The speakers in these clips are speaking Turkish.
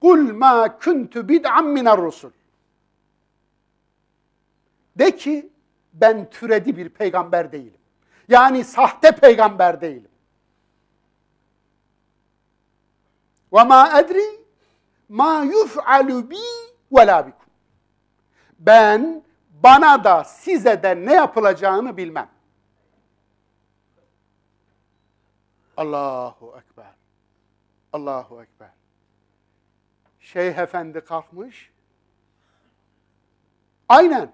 Kul ma kuntu bid'an minar rusul. De ki ben türedi bir peygamber değilim. Yani sahte peygamber değilim. Ve ma edri ma yuf'alu bi ve la bikum. Ben bana da size de ne yapılacağını bilmem. Allahu Ekber. Allahu Ekber. Şeyh Efendi kalkmış. Aynen.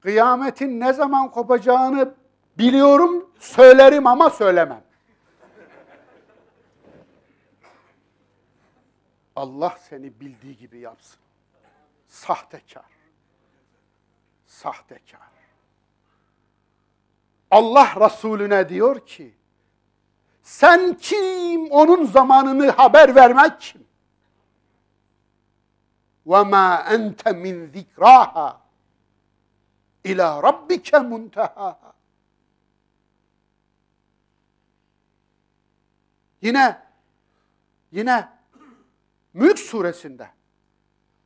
Kıyametin ne zaman kopacağını biliyorum, söylerim ama söylemem. Allah seni bildiği gibi yapsın. Sahtekar. Sahtekar. Allah Resulüne diyor ki, sen kim onun zamanını haber vermek kim? وَمَا أَنْتَ مِنْ ذِكْرَاهَا ila rabbike munteha. Yine yine Mülk suresinde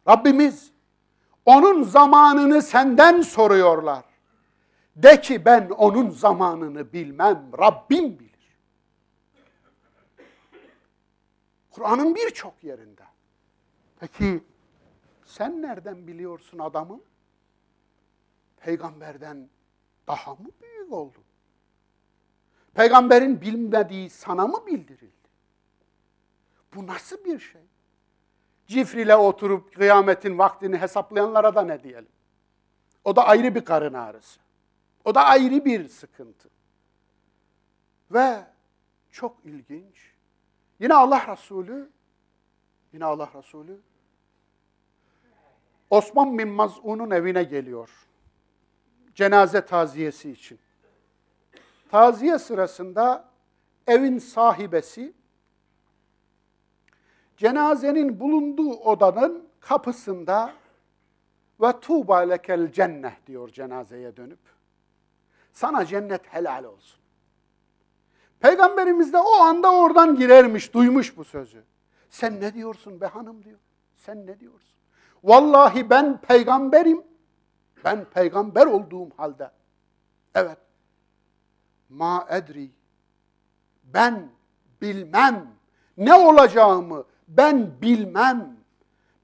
Rabbimiz onun zamanını senden soruyorlar. De ki ben onun zamanını bilmem, Rabbim bilir. Kur'an'ın birçok yerinde. Peki sen nereden biliyorsun adamın? Peygamberden daha mı büyük oldun? Peygamberin bilmediği sana mı bildirildi? Bu nasıl bir şey? Cifrile oturup kıyametin vaktini hesaplayanlara da ne diyelim? O da ayrı bir karın ağrısı. O da ayrı bir sıkıntı. Ve çok ilginç. Yine Allah Resulü, yine Allah Resulü Osman bin Maz'un'un evine geliyor. Cenaze taziyesi için. Taziye sırasında evin sahibesi cenazenin bulunduğu odanın kapısında ve tuğba lekel cenneh diyor cenazeye dönüp. Sana cennet helal olsun. Peygamberimiz de o anda oradan girermiş, duymuş bu sözü. Sen ne diyorsun be hanım diyor. Sen ne diyorsun? Vallahi ben peygamberim. Ben peygamber olduğum halde. Evet. Ma edri. Ben bilmem. Ne olacağımı ben bilmem.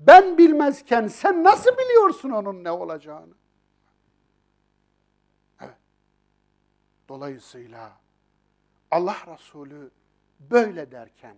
Ben bilmezken sen nasıl biliyorsun onun ne olacağını? Evet. Dolayısıyla Allah Resulü böyle derken